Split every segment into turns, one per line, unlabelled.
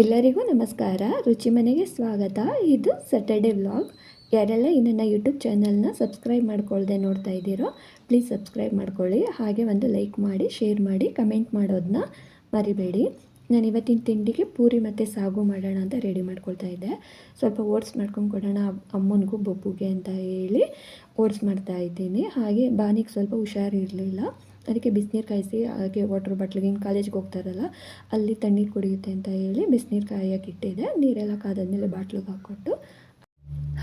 ಎಲ್ಲರಿಗೂ ನಮಸ್ಕಾರ. ರುಚಿ ಮನೆಗೆ ಸ್ವಾಗತ. ಇದು ಸ್ಯಾಟರ್ಡೆ ವ್ಲಾಗ್ ಯಾರೆಲ್ಲ ಈ ನನ್ನ ಯೂಟ್ಯೂಬ್ ಚಾನಲ್ನ ಸಬ್ಸ್ಕ್ರೈಬ್ ಮಾಡ್ಕೊಳ್ಳದೆ ನೋಡ್ತಾ ಇದ್ದೀರೋ ಪ್ಲೀಸ್ ಸಬ್ಸ್ಕ್ರೈಬ್ ಮಾಡ್ಕೊಳ್ಳಿ. ಹಾಗೆ ಒಂದು ಲೈಕ್ ಮಾಡಿ ಶೇರ್ ಮಾಡಿ ಕಮೆಂಟ್ ಮಾಡೋದನ್ನ ಮರಿಬೇಡಿ. ನಾನು ಇವತ್ತಿನ ತಿಂಡಿಗೆ ಪೂರಿ ಮತ್ತು ಸಾಗು ಮಾಡೋಣ ಅಂತ ರೆಡಿ ಮಾಡ್ಕೊಳ್ತಾ ಇದ್ದೆ. ಸ್ವಲ್ಪ ಓಟ್ಸ್ ಮಾಡ್ಕೊಂಡು ಕೊಡೋಣ ಅಮ್ಮನಿಗೂ ಬೊಬ್ಬುಗೆ ಅಂತ ಹೇಳಿ ಓಟ್ಸ್ ಮಾಡ್ತಾ ಇದ್ದೀನಿ. ಹಾಗೆ ಬಾನಿಗೆ ಸ್ವಲ್ಪ ಹುಷಾರಿರಲಿಲ್ಲ ಅದಕ್ಕೆ ಬಿಸಿನೀರು ಕಾಯಿಸಿ, ಹಾಗೆ ವಾಟರ್ ಬಾಟ್ಲಿಗೆ ಹಿಂಗೆ ಕಾಲೇಜ್ಗೆ ಹೋಗ್ತಾರಲ್ಲ, ಅಲ್ಲಿ ತಣ್ಣೀರು ಕುಡಿಯುತ್ತೆ ಅಂತ ಹೇಳಿ ಬಿಸಿನೀರು ಕಾಯಕ್ಕೆ ಇಟ್ಟಿದೆ. ನೀರೆಲ್ಲ ಕಾದಾದ್ಮೇಲೆ ಬಾಟ್ಲಿಗೆ ಹಾಕ್ಕೊಟ್ಟು,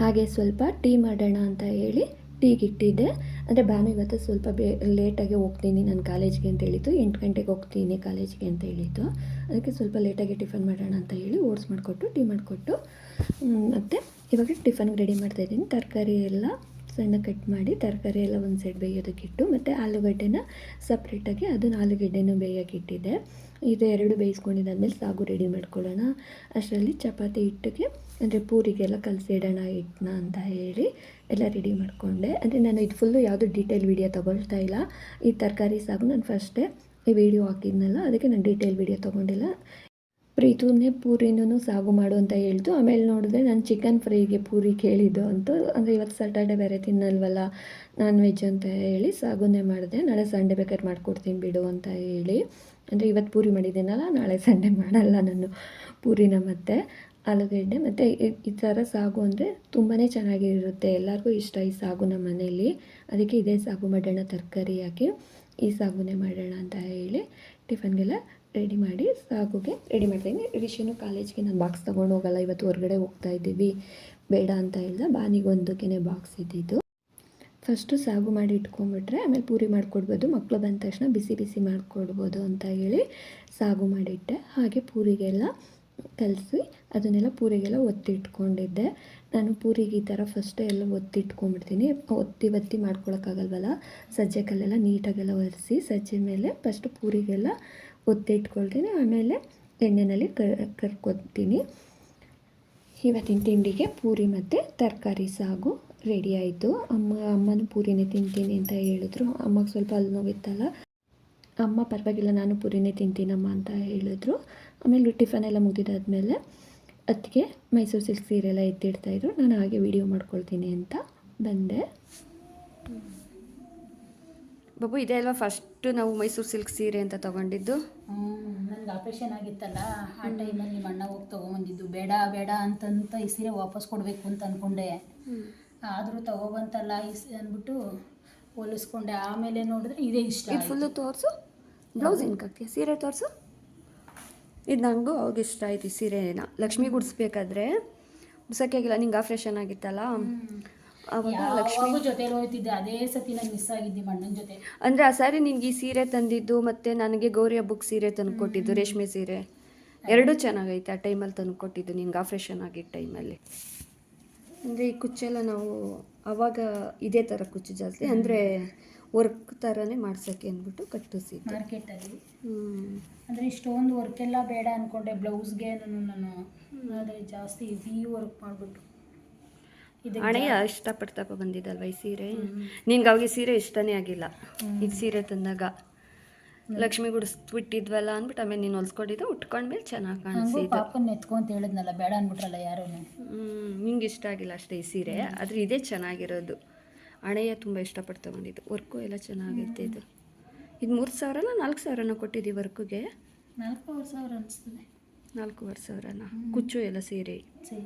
ಹಾಗೆ ಸ್ವಲ್ಪ ಟೀ ಮಾಡೋಣ ಅಂತ ಹೇಳಿ ಟೀಗೆ ಇಟ್ಟಿದ್ದೆ. ಅಂದರೆ ಬ್ಯಾಮ್ ಇವತ್ತು ಸ್ವಲ್ಪ ಬೇ ಲೇಟಾಗಿ ಹೋಗ್ತೀನಿ ನಾನು ಕಾಲೇಜ್ಗೆ ಅಂತ ಹೇಳಿತ್ತು ಎಂಟು ಗಂಟೆಗೆ ಹೋಗ್ತೀನಿ ಕಾಲೇಜ್ಗೆ ಅಂತ ಹೇಳಿತ್ತು ಅದಕ್ಕೆ ಸ್ವಲ್ಪ ಲೇಟಾಗಿ ಟಿಫನ್ ಮಾಡೋಣ ಅಂತ ಹೇಳಿ ಓಟ್ಸ್ ಮಾಡಿಕೊಟ್ಟು, ಟೀ ಮಾಡಿಕೊಟ್ಟು ಮತ್ತು ಇವಾಗ ಟಿಫನ್ಗೆ ರೆಡಿ ಮಾಡ್ತಾಯಿದ್ದೀನಿ ತರಕಾರಿ ಎಲ್ಲ ಸಣ್ಣ ಕಟ್ ಮಾಡಿ ತರಕಾರಿ ಎಲ್ಲ ಒಂದು ಸೈಡ್ ಬೇಯೋದಕ್ಕಿಟ್ಟು ಮತ್ತು ಆಲೂಗಡ್ಡೆನ ಸಪ್ರೇಟಾಗಿ ಅದನ್ನು ಆಲೂಗಡ್ಡೆನೂ ಬೇಯೋಕ್ಕಿಟ್ಟಿದ್ದೆ ಇದು ಎರಡು ಬೇಯಿಸ್ಕೊಂಡಿದ್ದಾದ್ಮೇಲೆ ಸಾಗು ರೆಡಿ ಮಾಡ್ಕೊಳ್ಳೋಣ. ಅಷ್ಟರಲ್ಲಿ ಚಪಾತಿ ಹಿಟ್ಟಿಗೆ ಅಂದರೆ ಪೂರಿಗೆಲ್ಲ ಕಲಸಿ ಇಡೋಣ ಹಿಟ್ಟನ್ನ ಅಂತ ಹೇಳಿ ಎಲ್ಲ ರೆಡಿ ಮಾಡಿಕೊಂಡೆ. ಅಂದರೆ ನಾನು ಇದು ಫುಲ್ಲು ಯಾವುದು ಡೀಟೇಲ್ ವೀಡಿಯೋ ತೊಗೊಳ್ತಾ ಇಲ್ಲ. ಈ ತರಕಾರಿ ಸಾಗು ನಾನು ಫಸ್ಟೇ ಈ ವಿಡಿಯೋ ಹಾಕಿದ್ನಲ್ಲ, ಅದಕ್ಕೆ ನಾನು ಡೀಟೇಲ್ ವೀಡಿಯೋ ತೊಗೊಂಡಿಲ್ಲ. ಪ್ರೀತುನೇ ಪೂರಿನೂ ಸಾಗು ಮಾಡು ಅಂತ ಹೇಳ್ತು ಆಮೇಲೆ ನೋಡಿದ್ರೆ ನಾನು ಚಿಕನ್ ಫ್ರೈಗೆ ಪೂರಿ ಕೇಳಿದ್ದು ಅಂತ, ಅಂದರೆ ಇವತ್ತು ಸ್ಯಾಟರ್ಡೆ ಬೇರೆ ತಿನ್ನಲ್ವಲ್ಲ ನಾನ್ ವೆಜ್ ಅಂತ ಹೇಳಿ ಸಾಗುನೇ ಮಾಡಿದೆ, ನಾಳೆ ಸಂಡೇ ಬೇಕಾದ್ರೆ ಮಾಡ್ಕೊಡ್ತೀನಿ ಬಿಡು ಅಂತ ಹೇಳಿ. ಅಂದರೆ ಇವತ್ತು ಪೂರಿ ಮಾಡಿದ್ದೀನಲ್ಲ, ನಾಳೆ ಸಂಡೇ ಮಾಡಲ್ಲ ನಾನು ಪೂರಿನ ಮತ್ತೆ ಆಲೂಗಡ್ಡೆ ಮತ್ತು ಈ- ಈ ಥರ ಸಾಗು ಅಂದರೆ ತುಂಬಾ ಚೆನ್ನಾಗಿರುತ್ತೆ. ಎಲ್ಲರಿಗೂ ಇಷ್ಟ ಈ ಸಾಗು ನಮ್ಮ ಮನೆಯಲ್ಲಿ ಅದಕ್ಕೆ ಇದೇ ಸಾಗು ಮಾಡೋಣ, ತರಕಾರಿ ಹಾಕಿ ಈ ಸಾಗುನೇ ಮಾಡೋಣ ಅಂತ ಹೇಳಿ ಟಿಫನ್ಗೆಲ್ಲ ರೆಡಿ ಮಾಡಿ ಸಾಗುಗೆ ರೆಡಿ ಮಾಡ್ತೀನಿ ರಿಷಿನು ಕಾಲೇಜ್ಗೆ ನಾನು ಬಾಕ್ಸ್ ತೊಗೊಂಡು ಹೋಗಲ್ಲ. ಇವತ್ತು ಹೊರಗಡೆ ಹೋಗ್ತಾ ಇದ್ದೀವಿ. ಬೇಡ ಅಂತ ಇಲ್ಲ. ಬಾನಿಗೊಂದಕ್ಕೇ ಬಾಕ್ಸ್ ಇದ್ದಿದ್ದು ಫಸ್ಟು ಸಾಗು ಮಾಡಿ ಇಟ್ಕೊಂಡ್ಬಿಟ್ರೆ ಆಮೇಲೆ ಪೂರಿ ಮಾಡಿಕೊಡ್ಬೋದು. ಮಕ್ಕಳು ಬಂದ ತಕ್ಷಣ ಬಿಸಿ ಬಿಸಿ ಮಾಡಿಕೊಡ್ಬೋದು ಅಂತ ಹೇಳಿ ಸಾಗು ಮಾಡಿಟ್ಟೆ. ಹಾಗೆ ಪೂರಿಗೆಲ್ಲ ಕಲಸಿ ಅದನ್ನೆಲ್ಲ ಪೂರಿಗೆಲ್ಲ ಒತ್ತಿಟ್ಕೊಂಡಿದ್ದೆ. ನಾನು ಪೂರಿಗೆ ಈ ಥರ ಫಸ್ಟೇ ಎಲ್ಲ ಒತ್ತಿಟ್ಕೊಂಡ್ಬಿಡ್ತೀನಿ. ಒತ್ತಿ ಒತ್ತಿ ಮಾಡ್ಕೊಳಕ್ಕಾಗಲ್ವಲ್ಲ? ಸಜ್ಜೆ ಕಲ್ಲೆಲ್ಲ ನೀಟಾಗೆಲ್ಲ ಒರೆಸಿ ಸಜ್ಜೆ ಮೇಲೆ ಫಸ್ಟು ಪೂರಿಗೆಲ್ಲ ಒತ್ತಿಟ್ಕೊಳ್ತೀನಿ ಆಮೇಲೆ ಎಣ್ಣೆಯಲ್ಲಿ ಕರ್ ಕರ್ಕೊತೀನಿ. ಇವತ್ತಿನ ತಿಂಡಿಗೆ ಪೂರಿ ಮತ್ತು ತರಕಾರಿ ಸಾಗು ರೆಡಿ ಆಯಿತು. ಅಮ್ಮ, ಅಮ್ಮನೂ ಪೂರಿನೇ ತಿಂತೀನಿ ಅಂತ ಹೇಳಿದ್ರು. ಅಮ್ಮಗೆ ಸ್ವಲ್ಪ ಅಲ್ಲಿ ನೋವಿತ್ತಲ್ಲ. ಅಮ್ಮ, ಪರವಾಗಿಲ್ಲ, ನಾನು ಪೂರಿನೇ ತಿಂತೀನಮ್ಮ ಅಂತ ಹೇಳಿದ್ರು. ಆಮೇಲೆ ಟಿಫನ್ ಎಲ್ಲ ಮುಗಿದಾದ್ಮೇಲೆ ಅದಕ್ಕೆ ಮೈಸೂರು ಸಿಲ್ಕ್ ಸೀರೆ ಎಲ್ಲ ಎತ್ತಿಡ್ತಾಯಿದ್ರು ನಾನು ಹಾಗೆ ವಿಡಿಯೋ ಮಾಡ್ಕೊಳ್ತೀನಿ ಅಂತ ಬಂದೆ. ಬಾಬು ಇದೇ ಅಲ್ವಾ ಫಸ್ಟು ನಾವು ಮೈಸೂರು ಸಿಲ್ಕ್ ಸೀರೆ ಅಂತ ತಗೊಂಡಿದ್ದು?
ನನಗೆ ಆಪ್ರೇಷನ್ ಆಗಿತ್ತಲ್ಲ ಆ ಟೈಮಲ್ಲಿ ನಿಮ್ಮ ಅಣ್ಣ ಹೋಗಿ ತೊಗೊಂಬಂದಿದ್ದು. ಬೇಡ ಬೇಡ ಅಂತಂತ ಈ ಸೀರೆ ವಾಪಸ್ ಕೊಡಬೇಕು ಅಂತ ಅಂದ್ಕೊಂಡೆ ಆದರೂ ತಗೋಬಂತಲ್ಲ ಈ ಸೀರೆ ಅಂದ್ಬಿಟ್ಟು ಹೋಲಿಸ್ಕೊಂಡೆ. ಆಮೇಲೆ ನೋಡಿದ್ರೆ ಇದೇ ಇಷ್ಟ
ಇದು ಫುಲ್ಲು ತೋರಿಸು? ಬ್ಲೌಸ್ ಏನಕ್ಕಾಗ್ತೀಯ ಸೀರೆ ತೋರಿಸು? ಇದು ನನಗೂ ಅವಾಗ ಇಷ್ಟ ಆಯ್ತು ಈ ಸೀರೆನ. ಲಕ್ಷ್ಮಿ ಗುಡಿಸ್ಬೇಕಾದ್ರೆ ಗುಡ್ಸೋಕ್ಕೆ ಆಗಿಲ್ಲ ನಿಂಗೆ ಆಪ್ರೇಷನ್ ಆಗಿತ್ತಲ್ಲ? ಅವಾಗ ಲಕ್ಷ್ಮಿ
ಯಾವಾಗೂ ಜೊತೆಲಿ ಹೋಯ್ತಿದ್ದೆ ಅದೇ ಸತಿ ನಾನು ಮಿಸ್ ಆಗಿದ್ದೆ ಅಣ್ಣನ ಜೊತೆ.
ಅಂದರೆ ಆ ಸಾರಿ ನಿನ್ಗೆ ಈ ಸೀರೆ ತಂದಿದ್ದು ಮತ್ತು ನನಗೆ ಗೌರಿ ಹಬ್ಬಕ್ಕೆ ಸೀರೆ ತಂದು ಕೊಟ್ಟಿದ್ದು ರೇಷ್ಮೆ ಸೀರೆ. ಎರಡೂ ಚೆನ್ನಾಗೈತೆ ಆ ಟೈಮಲ್ಲಿ ತಂದು ಕೊಟ್ಟಿದ್ದು ನಿಂಗೆ ಆಪ್ರೇಷನ್ ಆಗಿದ್ದ ಟೈಮಲ್ಲಿ ಅಂದರೆ ಈ ಕುಚ್ಚೆಲ್ಲ ನಾವು ಅವಾಗ ಇದೇ ಥರ ಕುಚ್ಚು ಜಾಸ್ತಿ ಅಂದರೆ ವರ್ಕ್ ಥರನೇ ಮಾಡ್ಸೋಕ್ಕೆ ಅಂದ್ಬಿಟ್ಟು ಕಟ್ಟಿಸಿ
ಮಾರ್ಕೆಟಲ್ಲಿ
ಹ್ಞೂ
ಅಂದರೆ ಇಷ್ಟೊಂದು ವರ್ಕ್ ಎಲ್ಲ ಬೇಡ ಅಂದ್ಕೊಂಡೆ ಬ್ಲೌಸ್ಗೆ ನಾನು ನಾನು ಆದರೆ ಜಾಸ್ತಿ ಹೆವಿ ವರ್ಕ್ ಮಾಡಿಬಿಟ್ಟು. ಇದು
ಇಷ್ಟ ಇಷ್ಟಪಡ್ತಾ ಬಂದಿದ್ದಲ್ವ ಈ ಸೀರೆ? ನಿಂಗೆ ಅವಾಗ ಈ ಸೀರೆ ಇಷ್ಟನೇ ಆಗಿಲ್ಲ. ಈಗ ಸೀರೆ ತಂದಾಗ. ಲಕ್ಷ್ಮಿ ಗುಡಿಸ್ಬಿಟ್ಟಿದ್ವಲ್ಲ ಅಂದ್ಬಿಟ್ಟು ಆಮೇಲೆ ನೀನು ಹೊಲ್ಸ್ಕೊಂಡಿದ್ದು ಉಟ್ಕೊಂಡ್ಮೇಲೆ ಚೆನ್ನಾಗಿ ಕಾಣಿಸಿದ್ದು
ಪಾಪನ್ ಎತ್ಕೊಂತ ಹೇಳಿದ್ನಲ್ಲ ಬೇಡ ಅಂದ್ಬಿಟ್ರಲ್ಲ ಯಾರೂ?
ನಿಂಗೆ ಇಷ್ಟ ಆಗಿಲ್ಲ ಅಷ್ಟೇ ಈ ಸೀರೆ. ಆದರೆ ಇದೇ ಚೆನ್ನಾಗಿರೋದು. ಹಣೆಯ ತುಂಬ ಇಷ್ಟಪಟ್ಟು ತಗೊಂಡಿದ್ದು ವರ್ಕು ಎಲ್ಲ ಚೆನ್ನಾಗೈತೆ ಇದು. ಇದು ಮೂರು ಸಾವಿರನ ನಾಲ್ಕು ಸಾವಿರನ ಕೊಟ್ಟಿದ್ದೀವಿ ವರ್ಕಿಗೆ?
ನಾಲ್ಕೂವರೆ ಸಾವಿರ ಅನಿಸ್ತದೆ.
ನಾಲ್ಕೂವರೆ ಸಾವಿರನ? ಕುಚ್ಚು ಎಲ್ಲ ಸೀರೆ.
ಸರಿ.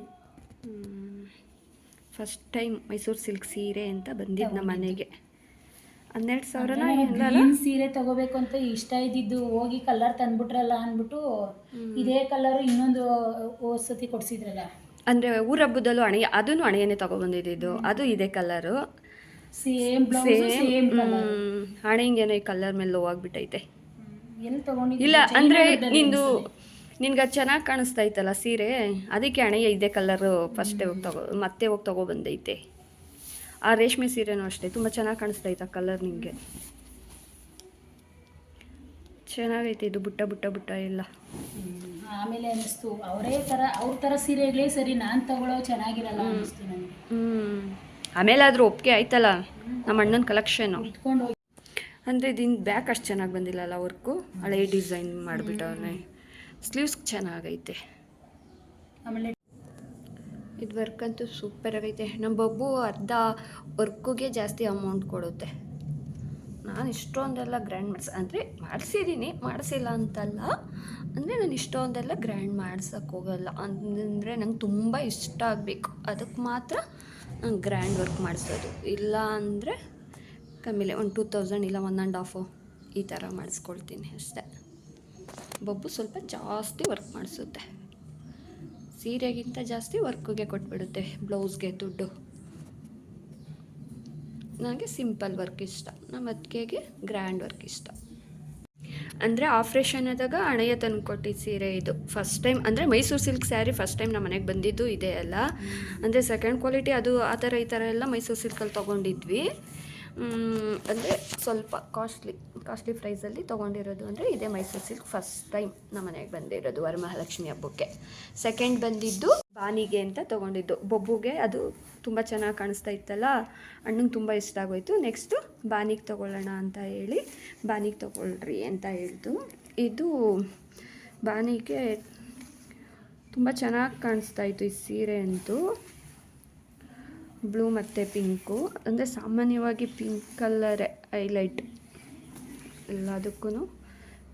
ಫಸ್ಟ್ ಟೈಮ್ ಮೈಸೂರು ಸಿಲ್ಕ್ ಸೀರೆ ಅಂತ ಬಂದಿದ್ದು ನಮ್ಮ ಮನೆಗೆ. ಹನ್ನೆರಡು ಸಾವಿರ
ಗ್ರೀನ್ ಸೀರೆ ತಗೋಬೇಕು ಅಂತ ಇಷ್ಟ ಇದ್ದಿದ್ದು ಹೋಗಿ ಕಲರ್ ತಂದ್ಬಿಟ್ರಲ್ಲ ಅಂದ್ಬಿಟ್ಟು ಇದೇ ಕಲರ್ ಇನ್ನೊಂದು ಸತಿ ಕೊಡ್ಸಿದ್ರಲ್ಲ.
ಅಂದ್ರೆ ಊರ ಹಬ್ಬದಲ್ಲೂ ಹಣೆ ಅದನ್ನು ಹಣೆಯನ್ನೇ ತಗೊಬಂದಿದ್ದು. ಅದು ಇದೇ ಕಲರು
ಸೇಮ್ ಸೇಮ್ ಕಲರ್
ಹಣೆ ಈ ಕಲರ್ ಮೇಲೆ ಲೋ ಆಗ್ಬಿಟ್ಟೈತೆ. ಇಲ್ಲ ಅಂದರೆ ನಿಂದು ನಿನ್ಗೆ ಅದು ಚೆನ್ನಾಗಿ ಕಾಣಿಸ್ತಾ ಇತ್ತಲ್ಲ ಸೀರೆ? ಅದಕ್ಕೆ ಅಣೆಯ ಇದೇ ಕಲರು ಫಸ್ಟೇ ಹೋಗಿ ತಗೋ ಮತ್ತೆ ಹೋಗಿ ತಗೊಬಂದೈತೆ. ಆ ರೇಷ್ಮೆ ಸೀರೆನೂ ಅಷ್ಟೇ ತುಂಬ ಚೆನ್ನಾಗಿ ಕಾಣಿಸ್ತಾ ಇತ್ತು ಆ ಕಲರ್ ನಿಮಗೆ ಚೆನ್ನಾಗೈತೆ ಇದು ಬುಟ್ಟ ಬುಟ್ಟ ಬುಟ್ಟ ಎಲ್ಲ.
ಆಮೇಲೆ ಅನಿಸ್ತು ಅವರೇ ಥರ ಅವ್ರ ಥರ ಸೀರೆಗಳೇ ಸರಿ ನಾನು ತಗೊಳ್ಳೋ ಚೆನ್ನಾಗಿರಲ್ಲ ನನಗೆ
ಹ್ಞೂ ಆಮೇಲೆ ಆದರೂ ಒಪ್ಪಿಗೆ ಆಯ್ತಲ್ಲ ನಮ್ಮ ಅಣ್ಣನ ಕಲೆಕ್ಷನು
ಇಟ್ಕೊಂಡು
ಅಂದರೆ ಇದಿನ ಬ್ಯಾಕ್ ಅಷ್ಟು ಚೆನ್ನಾಗಿ ಬಂದಿಲ್ಲಲ್ಲ ವರ್ಕು ಹಳೆ ಡಿಸೈನ್ ಮಾಡಿಬಿಟ್ಟವನೇ. ಸ್ಲೀವ್ಸ್ ಚೆನ್ನಾಗೈತೆ.
ಆಮೇಲೆ
ಇದು ವರ್ಕ್ ಅಂತೂ ಸೂಪರ್ ಆಗೈತೆ ನಮ್ಮ ಬಬ್ಬು ಅರ್ಧ ವರ್ಕಿಗೆ ಜಾಸ್ತಿ ಅಮೌಂಟ್ ಕೊಡುತ್ತೆ. ನಾನು ಇಷ್ಟೊಂದೆಲ್ಲ ಗ್ರ್ಯಾಂಡ್ ಮಾಡ್ಸ ಅಂದರೆ ಮಾಡಿಸಿದ್ದೀನಿ ಮಾಡಿಸಿಲ್ಲ ಅಂತಲ್ಲ. ಅಂದರೆ ನಾನು ಇಷ್ಟೊಂದೆಲ್ಲ ಗ್ರ್ಯಾಂಡ್ ಮಾಡ್ಸೋಕ್ಕೆ ಹೋಗಲ್ಲ. ಅಂದರೆ ನಂಗೆ ತುಂಬ ಇಷ್ಟ ಆಗಬೇಕು. ಅದಕ್ಕೆ ಮಾತ್ರ ನಾನು ಗ್ರ್ಯಾಂಡ್ ವರ್ಕ್ ಮಾಡಿಸೋದು. ಇಲ್ಲ ಅಂದರೆ ಕಮ್ಮಿಲೆ ಒಂದು ಟೂ ತೌಸಂಡ್ ಇಲ್ಲ ಒನ್ ಆ್ಯಂಡ್ ಹಾಫು ಈ ಥರ ಮಾಡಿಸ್ಕೊಳ್ತೀನಿ ಅಷ್ಟೇ. ಬೊಬ್ಬು ಸ್ವಲ್ಪ ಜಾಸ್ತಿ ವರ್ಕ್ ಮಾಡಿಸುತ್ತೆ. ಸೀರೆಗಿಂತ ಜಾಸ್ತಿ ವರ್ಕ್ಗೆ ಕೊಟ್ಬಿಡುತ್ತೆ ಬ್ಲೌಸ್ಗೆ ದುಡ್ಡು. ನನಗೆ ಸಿಂಪಲ್ ವರ್ಕ್ ಇಷ್ಟ. ನಮ್ಮ ಅತ್ತಿಗೆಗೆ ಗ್ರ್ಯಾಂಡ್ ವರ್ಕ್ ಇಷ್ಟ. ಅಂದರೆ ಆಪ್ರೇಷನ್ ಆದಾಗ ಹಣೆಯ ತಂದು ಕೊಟ್ಟಿದ್ದ ಸೀರೆ ಇದು. ಫಸ್ಟ್ ಟೈಮ್ ಅಂದರೆ Mysuru silk saree first time ನಮ್ಮ ಮನೆಗೆ ಬಂದಿದ್ದು ಇದೆ ಅಲ್ಲ. ಅಂದರೆ ಸೆಕೆಂಡ್ ಕ್ವಾಲಿಟಿ ಅದು ಆ ಥರ ಈ ಥರ ಎಲ್ಲ ಮೈಸೂರು ಸಿಲ್ಕಲ್ಲಿ ತೊಗೊಂಡಿದ್ವಿ. ಅಂದರೆ ಸ್ವಲ್ಪ ಕಾಸ್ಟ್ಲಿ ಕಾಸ್ಟ್ಲಿ ಪ್ರೈಸಲ್ಲಿ ತೊಗೊಂಡಿರೋದು ಅಂದರೆ ಇದೇ ಮೈಸೂರು ಸಿಲ್ಕ್ ಫಸ್ಟ್ ಟೈಮ್ ನಮ್ಮ ಮನೆಗೆ ಬಂದಿರೋದು ವರಮಹಾಲಕ್ಷ್ಮಿ ಹಬ್ಬಕ್ಕೆ. ಸೆಕೆಂಡ್ ಬಂದಿದ್ದು ಬಾನಿಗೆ ಅಂತ ತೊಗೊಂಡಿದ್ದು. ಬೊಬ್ಬುಗೆ ಅದು ತುಂಬ ಚೆನ್ನಾಗಿ ಕಾಣಿಸ್ತಾ ಇತ್ತಲ್ಲ ಅಣ್ಣಂಗೆ ತುಂಬ ಇಷ್ಟ ಆಗೋಯ್ತು. ನೆಕ್ಸ್ಟು ಬಾನಿಗೆ ತೊಗೊಳ್ಳೋಣ ಅಂತ ಹೇಳಿ ಬಾನಿಗೆ ತೊಗೊಳ್ರಿ ಅಂತ ಹೇಳ್ತು ಇದು ಬಾನಿಗೆ ತುಂಬ ಚೆನ್ನಾಗಿ ಕಾಣಿಸ್ತಾ ಇತ್ತು ಈ ಸೀರೆ ಅಂತೂ. ಬ್ಲೂ ಮತ್ತು ಪಿಂಕು. ಅಂದರೆ ಸಾಮಾನ್ಯವಾಗಿ ಪಿಂಕ್ ಕಲ್ಲರೇ ಹೈಲೈಟ್ ಎಲ್ಲದಕ್ಕೂ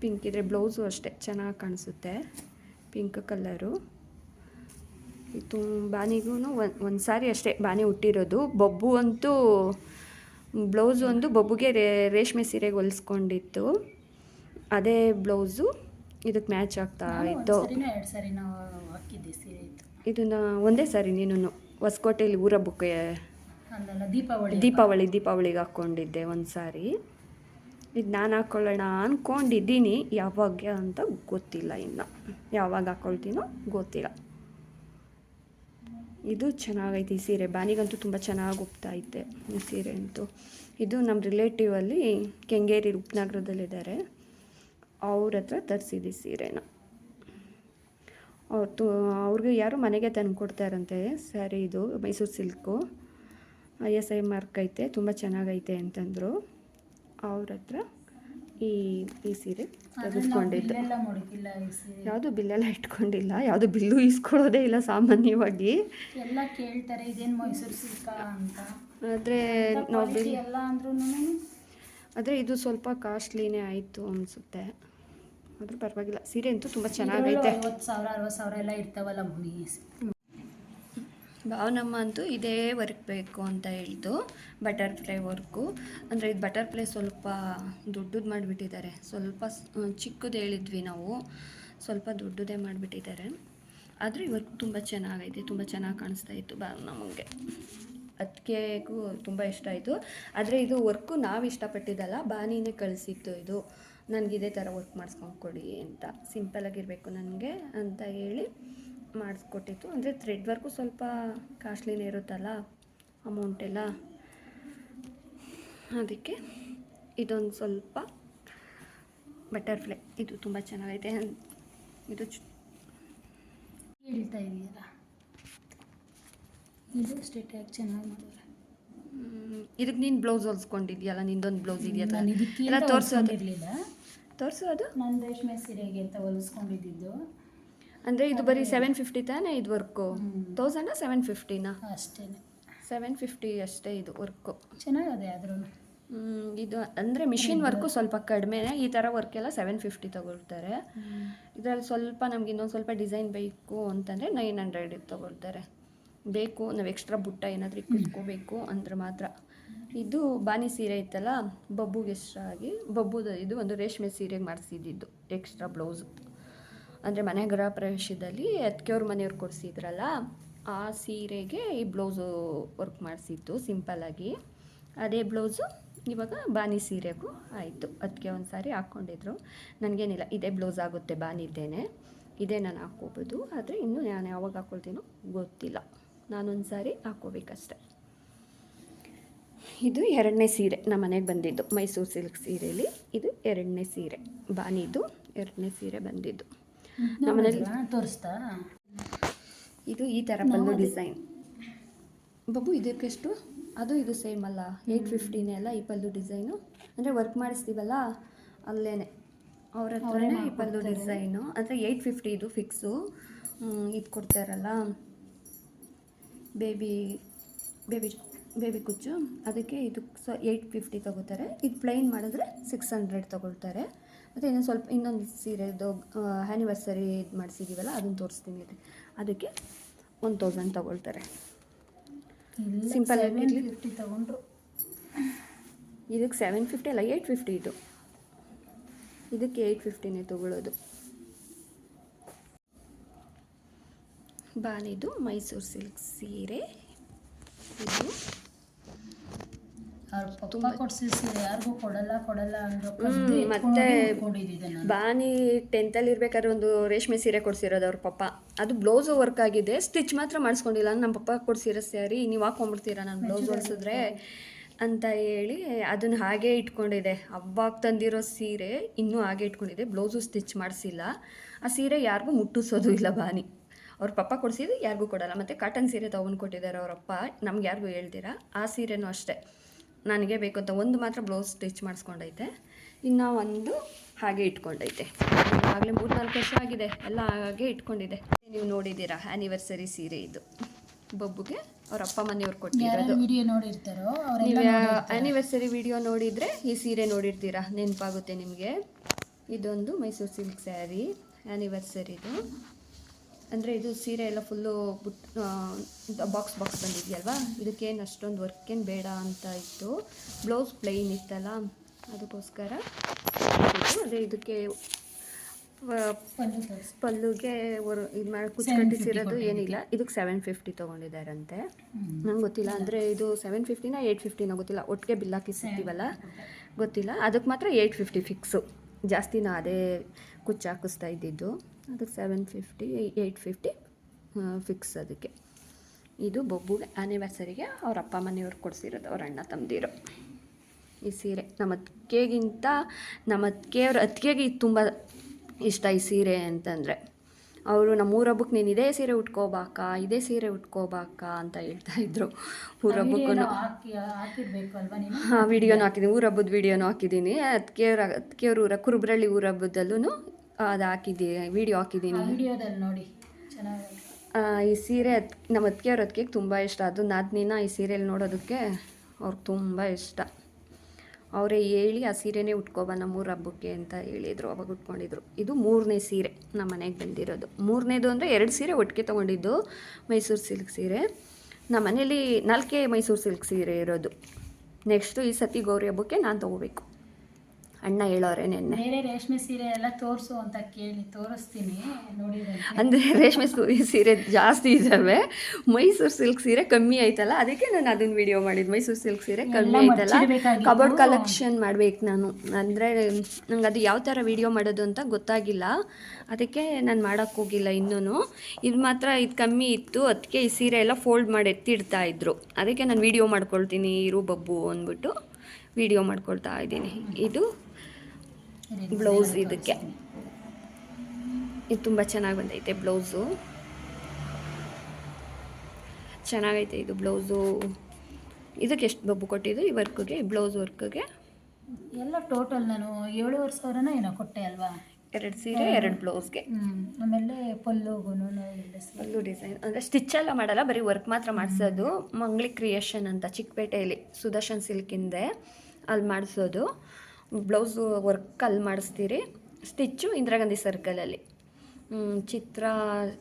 ಪಿಂಕ್ ಇದ್ರೆ ಬ್ಲೌಸು ಅಷ್ಟೇ ಚೆನ್ನಾಗಿ ಕಾಣಿಸುತ್ತೆ. ಪಿಂಕ್ ಕಲ್ಲರು ಇದು ಬಾನಿಗೂ ಒಂದು ಒಂದು ಸಾರಿ ಅಷ್ಟೇ ಬಾನಿ ಹುಟ್ಟಿರೋದು ಬೊಬ್ಬು ಅಂತೂ ಬ್ಲೌಸು ಒಂದು ಬೊಬ್ಬುಗೆ ರೇ ರೇಷ್ಮೆ ಸೀರೆಗೆ ಹೊಲಿಸ್ಕೊಂಡಿತ್ತು. ಅದೇ ಬ್ಲೌಸು ಇದಕ್ಕೆ ಮ್ಯಾಚ್ ಆಗ್ತಾ ಇತ್ತು. ಇದನ್ನು ಒಂದೇ ಸಾರಿ ನೀನು ಹೊಸಕೋಟೆಯಲ್ಲಿ ಊರ
ಬುಕ್ಕೆ ದೀಪಾವಳಿ
ದೀಪಾವಳಿ ದೀಪಾವಳಿಗೆ ಹಾಕ್ಕೊಂಡಿದ್ದೆ ಒಂದು ಸಾರಿ ಇದು ನಾನು ಹಾಕ್ಕೊಳ್ಳೋಣ ಅಂದ್ಕೊಂಡಿದ್ದೀನಿ ಯಾವಾಗ ಅಂತ ಗೊತ್ತಿಲ್ಲ ಇನ್ನು. ಯಾವಾಗ ಹಾಕ್ಕೊಳ್ತೀನೋ ಗೊತ್ತಿಲ್ಲ. ಇದು ಚೆನ್ನಾಗೈತೆ ಈ ಸೀರೆ. ಬಾನಿಗಂತೂ ತುಂಬ ಚೆನ್ನಾಗಿ ಒಪ್ತಾಯಿತ್ತೆ ಈ ಸೀರೆ ಅಂತೂ. ಇದು ನಮ್ಮ ರಿಲೇಟಿವಲ್ಲಿ ಕೆಂಗೇರಿ ಉಪನಗರದಲ್ಲಿದ್ದಾರೆ ಅವ್ರ ಹತ್ರ ತರಿಸಿದ್ದು ಸೀರೆನ. ಅವ್ರು ತು ಅವ್ರಿಗೆ ಯಾರು ಮನೆಗೆ ತಂದು ಕೊಡ್ತಾರಂತೆ ಸ್ಯಾರಿ ಇದು Mysuru silk. I S I mark ಐತೆ ತುಂಬ ಚೆನ್ನಾಗೈತೆ ಅಂತಂದರು. ಅವ್ರ ಹತ್ರ ಈ ಈ ಸೀರೆ ತೆಗೆದುಕೊಂಡಿದ್ದು ಯಾವುದು ಬಿಲ್ಲೆಲ್ಲ ಇಟ್ಕೊಂಡಿಲ್ಲ ಯಾವುದು ಬಿಲ್ಲು ಇಸ್ಕೊಳ್ಳೋದೇ ಇಲ್ಲ ಸಾಮಾನ್ಯವಾಗಿ.
ಎಲ್ಲ ಕೇಳ್ತಾರೆ ಇದೇನು ಮೈಸೂರು ಸಿಲ್ಕ ಅಂತ.
ಆದರೆ ನಾವು ಬಿಲ್
ಎಲ್ಲ ಅಂದ್ರೂ
ಆದರೆ ಇದು ಸ್ವಲ್ಪ ಕಾಸ್ಟ್ಲಿನೇ ಆಯಿತು ಅನಿಸುತ್ತೆ. ಆದರೂ ಪರವಾಗಿಲ್ಲ. ಸೀರೆ ಅಂತೂ ತುಂಬ ಚೆನ್ನಾಗೈತೆ.
ಐವತ್ತು ಸಾವಿರ ಅರವತ್ತು ಸಾವಿರ ಎಲ್ಲ ಇರ್ತಾವಲ್ಲ ಮುನಿ
ಭಾವನಮ್ಮ ಅಂತೂ ಇದೇ ವರ್ಕ್ ಬೇಕು ಅಂತ ಹೇಳಿದ್ದು ಬಟರ್ಫ್ಲೈ ವರ್ಕು. ಅಂದರೆ ಇದು ಬಟರ್ಫ್ಲೈ ಸ್ವಲ್ಪ ದೊಡ್ಡದು ಮಾಡಿಬಿಟ್ಟಿದ್ದಾರೆ. ಸ್ವಲ್ಪ ಚಿಕ್ಕದು ಹೇಳಿದ್ವಿ ನಾವು. ಸ್ವಲ್ಪ ದೊಡ್ಡದೇ ಮಾಡಿಬಿಟ್ಟಿದ್ದಾರೆ. ಆದರೆ ಈ ವರ್ಕ್ ತುಂಬ ಚೆನ್ನಾಗೈತೆ ತುಂಬ ಚೆನ್ನಾಗಿ ಕಾಣಿಸ್ತಾ ಇತ್ತು ಭಾವನಮ್ಮಗೆ. ಅದಕ್ಕೆಗೂ ತುಂಬ ಇಷ್ಟ ಆಯಿತು. ಆದರೆ ಇದು ವರ್ಕು ನಾವು ಇಷ್ಟಪಟ್ಟಿದ್ದಲ್ಲ ಬಾನಿನೇ ಕಳಿಸಿತ್ತು ಇದು. ನನಗೆ ಇದೇ ಥರ ವರ್ಕ್ ಮಾಡಿಸ್ಕೊಂಡು ಕೊಡಿ ಅಂತ ಸಿಂಪಲಾಗಿರಬೇಕು ನನಗೆ ಅಂತ ಹೇಳಿ ಮಾಡಿಸ್ಕೊಟ್ಟಿತ್ತು. ಅಂದರೆ ಥ್ರೆಡ್ ವರ್ಕು ಸ್ವಲ್ಪ ಕಾಸ್ಟ್ಲಿನೇ ಇರುತ್ತಲ್ಲ ಅಮೌಂಟ್ ಎಲ್ಲ. ಅದಕ್ಕೆ ಇದೊಂದು ಸ್ವಲ್ಪ ಬಟರ್ಫ್ಲೈ ಇದು ತುಂಬ ಚೆನ್ನಾಗೈತೆ. ಇದು
ಹೇಳ್ತಾ ಇದೆಯಲ್ಲ. ಇದು ಸ್ಟೇಟಾಗಿ ಚೆನ್ನಾಗಿ ಮಾಡಿದ್ರೆ.
ಇದಕ್ಕೆ ನೀನು ಬ್ಲೌಸ್ ಹೊಲ್ಸ್ಕೊಂಡಿದ್ಯಲ್ಲ ನಿಂದೊಂದು ಬ್ಲೌಸ್ ಇದೆಯಲ್ಲ
ನಾನು
ತೋರಿಸು ಅದು?
ನಾನು ರೇಷ್ಮೆ ಸೀರೆಗೆ ಅಂತ ಹೊಲಿಸ್ಕೊಂಡಿದ್ದು.
ಅಂದರೆ ಇದು ಬರೀ ಸೆವೆನ್ ಫಿಫ್ಟಿ ತಾನೇ ಇದು ವರ್ಕು. ತೌಸಂಡ ಸೆವೆನ್ ಫಿಫ್ಟಿನಾ
ಅಷ್ಟೇ
ಸೆವೆನ್ ಫಿಫ್ಟಿ ಅಷ್ಟೇ ಇದು ವರ್ಕು
ಚೆನ್ನಾಗಿದೆ ಆದ್ರೂ.
ಇದು ಅಂದರೆ ಮಿಷಿನ್ ವರ್ಕು ಸ್ವಲ್ಪ ಕಡಿಮೆನೇ ಈ ಥರ ವರ್ಕ್ ಎಲ್ಲ ಸೆವೆನ್ ಫಿಫ್ಟಿ ತಗೊಳ್ತಾರೆ. ಇದರಲ್ಲಿ ಸ್ವಲ್ಪ ನಮ್ಗೆ ಇನ್ನೊಂದು ಸ್ವಲ್ಪ ಡಿಸೈನ್ ಬೇಕು ಅಂತಂದರೆ ನೈನ್ ಹಂಡ್ರೆಡ್ ತಗೊಳ್ತಾರೆ. ಬೇಕು ನಾವು ಎಕ್ಸ್ಟ್ರಾ ಬುಟ್ಟ ಏನಾದರೂ ಇಕ್ಕಿಸ್ಕೋಬೇಕು ಅಂದ್ರೆ ಮಾತ್ರ. ಇದು ಬಾನಿ ಸೀರೆ ಇತ್ತಲ್ಲ ಬಬ್ಬುಗೆ ಎಕ್ಸ್ಟ್ರಾ ಆಗಿ, ಬಬ್ಬುದ ಇದು ಒಂದು ರೇಷ್ಮೆ ಸೀರೆಗೆ ಮಾಡಿಸಿದ್ದು ಎಕ್ಸ್ಟ್ರಾ ಬ್ಲೌಸ್. ಅಂದರೆ ಮನೆ ಗೃಹ ಪ್ರವೇಶದಲ್ಲಿ ಅದಕ್ಕೆವ್ರ ಮನೆಯವ್ರು ಕೊಡಿಸಿದ್ರಲ್ಲ, ಆ ಸೀರೆಗೆ ಈ ಬ್ಲೌಸು ವರ್ಕ್ ಮಾಡಿಸಿತ್ತು ಸಿಂಪಲ್ಲಾಗಿ ಅದೇ ಬ್ಲೌಸು ಇವಾಗ ಬಾನಿ ಸೀರೆಗೂ ಆಯಿತು. ಅದಕ್ಕೆ ಒಂದು ಸಾರಿ ಹಾಕ್ಕೊಂಡಿದ್ರು. ನನಗೇನಿಲ್ಲ, ಇದೇ ಬ್ಲೌಸ್ ಆಗುತ್ತೆ ಬಾನಿದ್ದೇನೆ ಇದೇ ನಾನು ಹಾಕ್ಕೋಬೋದು. ಆದರೆ ಇನ್ನೂ ನಾನು ಯಾವಾಗ ಹಾಕ್ಕೊಳ್ತೀನೋ ಗೊತ್ತಿಲ್ಲ. ನಾನೊಂದು ಸಾರಿ ಹಾಕ್ಕೋಬೇಕಷ್ಟೆ. ಇದು ಎರಡನೇ ಸೀರೆ ನಮ್ಮ ಮನೆಗೆ ಬಂದಿದ್ದು. ಮೈಸೂರು ಸಿಲ್ಕ್ ಸೀರೆಯಲ್ಲಿ ಇದು ಎರಡನೇ ಸೀರೆ ಬಾನಿದು ಎರಡನೇ ಸೀರೆ ಬಂದಿದ್ದು. ನಮ್ಮನೇಲಿ
ತೋರಿಸ್ತಾ?
ಇದು ಈ ಥರ ಬಂದು ಡಿಸೈನ್ ಬಬ್ಬು ಇದಕ್ಕೆಷ್ಟು ಅದು ಇದು ಸೇಮ್ ಅಲ್ಲ. ಏಯ್ಟ್ ಫಿಫ್ಟಿನೇ ಅಲ್ಲ ಈ ಪಲ್ಲು ಡಿಸೈನು ಅಂದರೆ ವರ್ಕ್ ಮಾಡಿಸ್ತೀವಲ್ಲ ಅಲ್ಲೇ ಅವ್ರ ಹತ್ರನೇ ಈ ಪಲ್ಲು ಡಿಸೈನು ಅಂದರೆ ಏಯ್ಟ್ ಫಿಫ್ಟಿ ಇದು ಫಿಕ್ಸು ಇದು ಕೊಡ್ತಾರಲ್ಲ. ಬೇಬಿ ಬೇಬಿ ಬೇಬಿ ಕುಚ್ಚು ಅದಕ್ಕೆ ಇದು ಸ ಏಯ್ಟ್ ಫಿಫ್ಟಿ ತಗೋತಾರೆ. ಇದು ಪ್ಲೈನ್ ಮಾಡಿದ್ರೆ ಸಿಕ್ಸ್ ಹಂಡ್ರೆಡ್ ತೊಗೊಳ್ತಾರೆ. ಮತ್ತು ಇನ್ನೊಂದು ಸ್ವಲ್ಪ ಇನ್ನೊಂದು ಸೀರೆದು ಆ್ಯನಿವರ್ಸರಿ ಇದು ಮಾಡಿಸಿದ್ದೀವಲ್ಲ ಅದನ್ನು ತೋರಿಸ್ತೀನಿ ಇಲ್ಲಿ ಅದಕ್ಕೆ ಒನ್ ತೌಸಂಡ್ ತೊಗೊಳ್ತಾರೆ. ಸಿಂಪಲ್
ಫಿಫ್ಟಿ ತೊಗೊಂಡ್ರು.
ಇದಕ್ಕೆ ಸೆವೆನ್ ಫಿಫ್ಟಿ ಅಲ್ಲ ಏಯ್ಟ್ ಫಿಫ್ಟಿ ಇದು. ಇದಕ್ಕೆ ಏಯ್ಟ್ ಫಿಫ್ಟಿನೇ ತಗೊಳ್ಳೋದು. ಬಾನಿದು ಮೈಸೂರು ಸಿಲ್ಕ್ ಸೀರೆ. ಇದು.
ಅವ್ರ ಪಪ್ಪ ಕೊಡ್ಸಿಸಿ ಯಾರಿಗೂ ಕೊಡಲ್ಲ ಕೊಡಲ್ಲ ಅಂದ್ರು
ಮತ್ತೆ ಬಾನಿ ಟೆಂತಲ್ಲಿ ಇರ್ಬೇಕಾದ್ರೆ ಒಂದು ರೇಷ್ಮೆ ಸೀರೆ ಕೊಡ್ಸಿರೋದು ಅವ್ರ ಪಪ್ಪ. ಅದು ಬ್ಲೌಸು ವರ್ಕ್ ಆಗಿದೆ ಸ್ಟಿಚ್ ಮಾತ್ರ ಮಾಡಿಸ್ಕೊಂಡಿಲ್ಲ. ನಮ್ಮ ಪಪ್ಪ ಕೊಡ್ಸಿರೋ ಸ್ಯಾರಿ ನೀವು ಹಾಕೊಂಡ್ಬಿಡ್ತೀರಾ ನಾನು ಬ್ಲೌಸ್ ಹೊಲಿಸಿದ್ರೆ ಅಂತ ಹೇಳಿ ಅದನ್ನು ಹಾಗೆ ಇಟ್ಕೊಂಡಿದೆ. ಅವಾಗ ತಂದಿರೋ ಸೀರೆ ಇನ್ನೂ ಹಾಗೆ ಇಟ್ಕೊಂಡಿದೆ. ಬ್ಲೌಸು ಸ್ಟಿಚ್ ಮಾಡಿಸಿಲ್ಲ. ಆ ಸೀರೆ ಯಾರಿಗೂ ಮುಟ್ಟಿಸೋದು ಇಲ್ಲ ಬಾನಿ. ಅವ್ರ ಪಪ್ಪ ಕೊಡಿಸಿದ್ದು ಯಾರಿಗೂ ಕೊಡಲ್ಲ. ಮತ್ತು ಕಾಟನ್ ಸೀರೆ ತೊಗೊಂಡು ಕೊಟ್ಟಿದ್ದಾರೆ ಅವರಪ್ಪ ನಮ್ಗೆ ಯಾರಿಗೂ ಹೇಳ್ತೀರಾ? ಆ ಸೀರೆನೂ ಅಷ್ಟೇ. ನನಗೆ ಬೇಕು ಅಂತ ಒಂದು ಮಾತ್ರ ಬ್ಲೌಸ್ ಸ್ಟಿಚ್ ಮಾಡಿಸ್ಕೊಂಡೈತೆ. ಇನ್ನು ಒಂದು ಹಾಗೆ ಇಟ್ಕೊಂಡೈತೆ. ಆಗಲೇ ಮೂರು ನಾಲ್ಕು ವರ್ಷ ಆಗಿದೆ ಎಲ್ಲ ಹಾಗೆ ಇಟ್ಕೊಂಡಿದೆ. ನೀವು ನೋಡಿದ್ದೀರಾ ಆ್ಯನಿವರ್ಸರಿ ಸೀರೆ ಇದು. ಬಬ್ಬುಗೆ ಅವ್ರ ಅಪ್ಪ ಮನೆಯವ್ರು
ಕೊಟ್ಟಿದ್ದಾರೆ
ಕೊಟ್ಟಿರೋದು
ವಿಡಿಯೋ ನೋಡಿರ್ತಾರೋ
ನೀವು ಆ್ಯನಿವರ್ಸರಿ ವಿಡಿಯೋ ನೋಡಿದರೆ ಈ ಸೀರೆ ನೋಡಿರ್ತೀರಾ? ನೆನಪಾಗುತ್ತೆ ನಿಮಗೆ. ಇದೊಂದು ಮೈಸೂರು ಸಿಲ್ಕ್ ಸ್ಯಾರಿ ಆ್ಯನಿವರ್ಸರಿದು ಅಂದರೆ ಇದು ಸೀರೆ ಎಲ್ಲ ಫುಲ್ಲು ಬುಟ್ ಬಾಕ್ಸ್ ಬಾಕ್ಸ್ ಬಂದಿದೆಯಲ್ವಾ? ಇದಕ್ಕೇನು ಅಷ್ಟೊಂದು ವರ್ಕೇನು ಬೇಡ ಅಂತ ಇತ್ತು. ಬ್ಲೌಸ್ ಪ್ಲೈನ್ ಇತ್ತಲ್ಲ ಅದಕ್ಕೋಸ್ಕರ ಅದೇ ಇದಕ್ಕೆ ಪಲ್ಲುಗೆ ಒರ್ ಇದು ಮಾಡಿ ಕುಚ್ಚು
750
ಕಟ್ಟಿಸಿರೋದು ಏನಿಲ್ಲ. ಇದಕ್ಕೆ ಸೆವೆನ್ ಫಿಫ್ಟಿ ತೊಗೊಂಡಿದ್ದಾರಂತೆ. ನಂಗೆ ಗೊತ್ತಿಲ್ಲ. ಅಂದರೆ ಇದು ಸೆವೆನ್ ಫಿಫ್ಟಿನ ಏಯ್ಟ್ ಫಿಫ್ಟಿನ ಗೊತ್ತಿಲ್ಲ. ಒಟ್ಟಿಗೆ ಬಿಲ್ ಹಾಕಿಸಿರ್ತೀವಲ್ಲ ಗೊತ್ತಿಲ್ಲ. ಅದಕ್ಕೆ ಮಾತ್ರ ಏಯ್ಟ್ ಫಿಫ್ಟಿ ಫಿಕ್ಸು ಜಾಸ್ತಿ ನಾ ಅದೇ ಕುಚ್ಚು ಹಾಕಿಸ್ತಾ ಇದ್ದಿದ್ದು. ಅದಕ್ಕೆ seven fifty eight fifty fix ಅದಕ್ಕೆ. ಇದು ಬೊಬ್ಬುಗೆ ಆ್ಯನಿವರ್ಸರಿಗೆ ಅವ್ರ ಅಪ್ಪ ಮನೆಯವ್ರು ಕೊಡಿಸಿರೋದು ಅವ್ರ ಅಣ್ಣ ತಮ್ಮದಿರು ಈ ಸೀರೆ ನಮ್ಮ ಅತ್ತಿಗೆಗಿಂತ ನಮ್ಮ ಅತ್ತಿಗೆಯವ್ರ ಅತ್ತಿಗೆಗೆ ಇದು ತುಂಬ ಇಷ್ಟ ಈ ಸೀರೆ ಅಂತಂದರೆ. ಅವರು ನಮ್ಮ ಊರಬ್ಬಕ್ಕೆ ನೀನು ಇದೇ ಸೀರೆ ಉಟ್ಕೋಬಾಕ ಇದೇ ಸೀರೆ ಉಟ್ಕೋಬಾಕ ಅಂತ ಹೇಳ್ತಾ ಇದ್ರು. ಊರಬ್ಬಕ್ಕೂ ಹಾಂ ವಿಡಿಯೋನು ಹಾಕಿದ್ದೀನಿ ಊರಬ್ಬದ ವಿಡಿಯೋನು ಹಾಕಿದ್ದೀನಿ ಅದಕ್ಕೆಯವ್ರ ಅದಕ್ಕೆಯವ್ರ ಊರ ಕುರುಬ್ರಳ್ಳಿ ಊರಬ್ಬದಲ್ಲೂ ಅದು ಹಾಕಿದ್ದೀನಿ. ವಿಡಿಯೋ ಹಾಕಿದ್ದೀನಿ
ವಿಡಿಯೋದಲ್ಲಿ ನೋಡಿ ಚೆನ್ನಾಗಿ
ಈ ಸೀರೆ ಅತ್ ನಮ್ಮ ಅತ್ತಿಗೆಯವ್ರ ಅತ್ತಿಗೆ ತುಂಬ ಇಷ್ಟ. ಅದು ನಾದಿನ ಈ ಸೀರೆಯಲ್ಲಿ ನೋಡೋದಕ್ಕೆ ಅವ್ರಿಗೆ ತುಂಬ ಇಷ್ಟ. ಅವರೇ ಹೇಳಿ ಆ ಸೀರೆನೇ ಉಟ್ಕೊಬ ನಮ್ಮೂರ ಹಬ್ಬಕ್ಕೆ ಅಂತ ಹೇಳಿದರು ಅವಾಗ ಉಟ್ಕೊಂಡಿದ್ರು. ಇದು ಮೂರನೇ ಸೀರೆ ನಮ್ಮ ಮನೆಗೆ ಬಂದಿರೋದು. ಮೂರನೇದು ಅಂದರೆ ಎರಡು ಸೀರೆ ಒಟ್ಟಿಗೆ ತೊಗೊಂಡಿದ್ದು ಮೈಸೂರು ಸಿಲ್ಕ್ ಸೀರೆ. ನಮ್ಮ ಮನೇಲಿ ನಾಲ್ಕೇ ಮೈಸೂರು ಸಿಲ್ಕ್ ಸೀರೆ ಇರೋದು. ನೆಕ್ಸ್ಟು ಈ ಸತಿ ಗೌರಿ ಹಬ್ಬಕ್ಕೆ ನಾನು ತೊಗೋಬೇಕು. ಅಣ್ಣ ಹೇಳೋರೆ ನೆನ್ನೆ.
ಬೇರೆ ರೇಷ್ಮೆ ಸೀರೆ ಎಲ್ಲ ತೋರಿಸು ಅಂತ ಕೇಳಿ ತೋರಿಸ್ತೀನಿ ನೋಡಿ
ಅಂದರೆ ರೇಷ್ಮೆ ಸೂರಿ ಜಾಸ್ತಿ ಇದ್ದಾವೆ ಮೈಸೂರು ಸಿಲ್ಕ್ ಸೀರೆ ಕಮ್ಮಿ ಆಯ್ತಲ್ಲ ಅದಕ್ಕೆ ನಾನು ಅದನ್ನ ವಿಡಿಯೋ ಮಾಡಿದ್ದು ಮೈಸೂರು ಸಿಲ್ಕ್ ಸೀರೆ ಕಮ್ಮಿ ಆಯ್ತಲ್ಲ
ಕಬೋರ್ಡ್
ಕಬರ್ಡ್ ಕಲೆಕ್ಷನ್ ಮಾಡ್ಬೇಕು ನಾನು. ಅಂದರೆ ನಂಗೆ ಅದು ಯಾವ ಥರ ವಿಡಿಯೋ ಮಾಡೋದು ಅಂತ ಗೊತ್ತಾಗಿಲ್ಲ. ಅದಕ್ಕೆ ನಾನು ಮಾಡೋಕ್ಕೆ ಹೋಗಿಲ್ಲ ಇನ್ನೂ ಇದು ಮಾತ್ರ ಇದು ಕಮ್ಮಿ ಇತ್ತು ಅದಕ್ಕೆ ಈ ಸೀರೆ ಎಲ್ಲ ಫೋಲ್ಡ್ ಮಾಡಿ ಎತ್ತಿಡ್ತಾ ಇದ್ರು. ಅದಕ್ಕೆ ನಾನು ವಿಡಿಯೋ ಮಾಡ್ಕೊಳ್ತೀನಿ ಇರು ಬಬ್ಬು ಅಂದ್ಬಿಟ್ಟು ವಿಡಿಯೋ ಮಾಡ್ಕೊಳ್ತಾ ಇದ್ದೀನಿ ಇದು ಬ್ಲೌಸ್ ಇದಕ್ಕೆ. ಇದು ತುಂಬ ಚೆನ್ನಾಗಿ ಬಂದೈತೆ ಬ್ಲೌಸು. ಚೆನ್ನಾಗೈತೆ ಇದು ಬ್ಲೌಸು. ಇದಕ್ಕೆ ಎಷ್ಟು ಬಬ್ಬು ಕೊಟ್ಟಿದ್ದು ಈ ವರ್ಕ್ಗೆ ಈ ಬ್ಲೌಸ್ ವರ್ಕ್ಗೆ?
ಎಲ್ಲ ಟೋಟಲ್ ನಾನು ಏಳುವರೆ ಸಾವಿರನ ಏನೋ ಕೊಟ್ಟೆ ಅಲ್ವಾ?
ಎರಡು ಸೀರೆ ಎರಡು ಬ್ಲೌಸ್ಗೆ.
ಆಮೇಲೆ ಪಲ್ಲುಗೂ
ಪಲ್ಲು. ಡಿಸೈನ್ ಅಂದರೆ ಸ್ಟಿಚ್ ಎಲ್ಲ ಮಾಡಲ್ಲ ಬರೀ ವರ್ಕ್ ಮಾತ್ರ ಮಾಡಿಸೋದು. ಮಂಗ್ಳಿ ಕ್ರಿಯೇಷನ್ ಅಂತ ಚಿಕ್ಕಪೇಟೆಯಲ್ಲಿ ಸುದರ್ಶನ್ ಸಿಲ್ಕಿಂದೆ ಅಲ್ಲಿ ಮಾಡಿಸೋದು. ಬ್ಲೌಸು ವರ್ಕ್ ಅಲ್ಲಿ ಮಾಡಿಸ್ತೀರಿ. ಸ್ಟಿಚ್ಚು ಇಂದಿರಾ ಗಾಂಧಿ ಸರ್ಕಲಲ್ಲಿ ಚಿತ್ರಶ್ರೀ ಚಿತ್ರ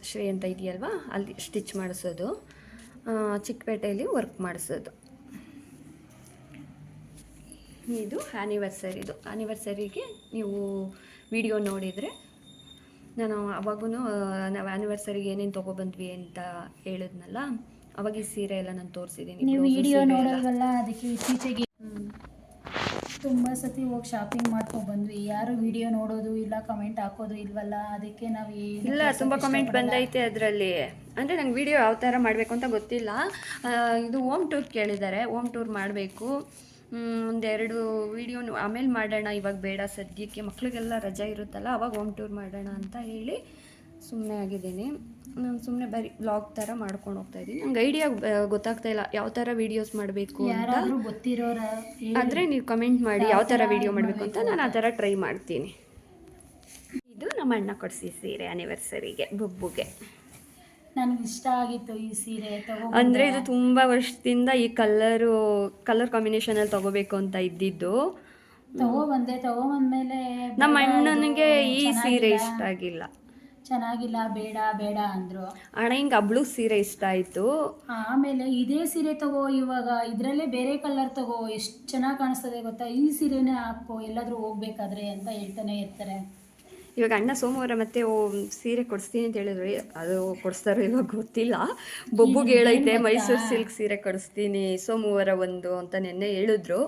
ಶ್ರೀ ಅಂತ ಇದೆಯಲ್ವಾ? ಅಲ್ಲಿ ಸ್ಟಿಚ್ ಮಾಡಿಸೋದು. ಚಿಕ್ಕಪೇಟೆಯಲ್ಲಿ ವರ್ಕ್ ಮಾಡಿಸೋದು. ಇದು ಆ್ಯನಿವರ್ಸರಿದು ಆ್ಯನಿವರ್ಸರಿಗೆ ನೀವು ವಿಡಿಯೋ ನೋಡಿದರೆ ನಾನು ಅವಾಗೂ ನಾವು ಆ್ಯನಿವರ್ಸರಿಗೆ ಏನೇನು ತೊಗೊಬಂದ್ವಿ ಅಂತ ಹೇಳಿದ್ನಲ್ಲ ಅವಾಗ ಈ ಸೀರೆ ಎಲ್ಲ ನಾನು ತೋರಿಸಿದ್ದೀನಿ
ನೀವು ವಿಡಿಯೋ ನೋಡೋದಲ್ಲ ಅದಕ್ಕೆ ಇತ್ತೀಚೆಗೆ ತುಂಬ ಸತಿ ಹೋಗಿ ಶಾಪಿಂಗ್ ಮಾಡ್ಕೊಂಡು ಬಂದ್ವಿ. ಯಾರು ವಿಡಿಯೋ ನೋಡೋದು ಇಲ್ಲ ಕಮೆಂಟ್ ಹಾಕೋದು ಇಲ್ವಲ್ಲ ಅದಕ್ಕೆ ನಾವು
ಇಲ್ಲ ತುಂಬ ಕಮೆಂಟ್ ಬಂದೈತೆ ಅದರಲ್ಲಿ. ಅಂದರೆ ನಂಗೆ ವಿಡಿಯೋ ಯಾವ ಥರ ಮಾಡಬೇಕು ಅಂತ ಗೊತ್ತಿಲ್ಲ. ಇದು ಹೋಮ್ ಟೂರ್ ಕೇಳಿದ್ದಾರೆ ಹೋಮ್ ಟೂರ್ ಮಾಡಬೇಕು. ಒಂದೆರಡು ವಿಡಿಯೋ ಆಮೇಲೆ ಮಾಡೋಣ ಇವಾಗ ಬೇಡ ಸದ್ಯಕ್ಕೆ. ಮಕ್ಳಿಗೆಲ್ಲ ರಜಾ ಇರುತ್ತಲ್ಲ ಅವಾಗ ಹೋಮ್ ಟೂರ್ ಮಾಡೋಣ ಅಂತ ಹೇಳಿ ಸುಮ್ಮನೆ ಆಗಿದ್ದೀನಿ. ನಾನು ಸುಮ್ಮನೆ ಬರಿ ಬ್ಲಾಗ್ ಥರ ಮಾಡ್ಕೊಂಡು ಹೋಗ್ತಾ ಇದ್ದೀನಿ. ನಂಗೆ ಐಡಿಯಾ ಗೊತ್ತಾಗ್ತಾ ಇಲ್ಲ ಯಾವ ಥರ ವೀಡಿಯೋಸ್ ಮಾಡಬೇಕು ಅಂತ.
ಗೊತ್ತಿರೋರ
ಆದರೆ ನೀವು ಕಮೆಂಟ್ ಮಾಡಿ ಯಾವ ಥರ ವಿಡಿಯೋ ಮಾಡಬೇಕು ಅಂತ ನಾನು ಆ ಥರ ಟ್ರೈ ಮಾಡ್ತೀನಿ. ಇದು ನಮ್ಮ ಅಣ್ಣ ಕೊಡಿಸಿ ಸೀರೆ ಆ್ಯನಿವರ್ಸರಿಗೆ ಬೊಬ್ಬುಗೆ.
ನನಗೆ ಇಷ್ಟ ಆಗಿತ್ತು ಈ ಸೀರೆ
ಅಂದರೆ ಇದು ತುಂಬ ವರ್ಷದಿಂದ ಈ ಕಲರು ಕಲರ್ ಕಾಂಬಿನೇಷನಲ್ಲಿ ತಗೋಬೇಕು ಅಂತ ಇದ್ದಿದ್ದು.
ತಗೋ ಬಂದೆ ತಗೋ ಬಂದ್ಮೇಲೆ
ನಮ್ಮ ಅಣ್ಣನಿಗೆ ಈ ಸೀರೆ ಇಷ್ಟ ಆಗಿಲ್ಲ.
ಚೆನ್ನಾಗಿಲ್ಲ ಬೇಡ ಬೇಡ ಅಂದ್ರು.
ಅಣ್ಣ ಹಿಂಗೆ ಅಬ್ಳು ಸೀರೆ ಇಷ್ಟ ಆಯ್ತು.
ಆಮೇಲೆ ಇದೇ ಸೀರೆ ತಗೋ ಇವಾಗ ಇದರಲ್ಲೇ ಬೇರೆ ಕಲರ್ ತಗೋ ಎಷ್ಟು ಚೆನ್ನಾಗಿ ಕಾಣಿಸ್ತದೆ ಗೊತ್ತಾ? ಈ ಸೀರೆನೇ ಹಾಕೋ ಎಲ್ಲಾದ್ರೂ ಹೋಗ್ಬೇಕಾದ್ರೆ ಅಂತ ಹೇಳ್ತಾನೆ ಇರ್ತಾರೆ.
ಇವಾಗ ಅಣ್ಣ ಸೋಮವಾರ ಮತ್ತೆ ಓ ಸೀರೆ ಕೊಡಿಸ್ತೀನಿ ಅಂತ ಹೇಳಿದ್ರು. ಅದು ಕೊಡಿಸ್ತಾರೋ ಇವಾಗ ಗೊತ್ತಿಲ್ಲ. ಬೊಬ್ಬುಗೆ ಹೇಳೈತೆ ಮೈಸೂರು ಸಿಲ್ಕ್ ಸೀರೆ ಕೊಡಿಸ್ತೀನಿ ಸೋಮವಾರ ಒಂದು ಅಂತ ನಿನ್ನೆ ಹೇಳಿದ್ರು.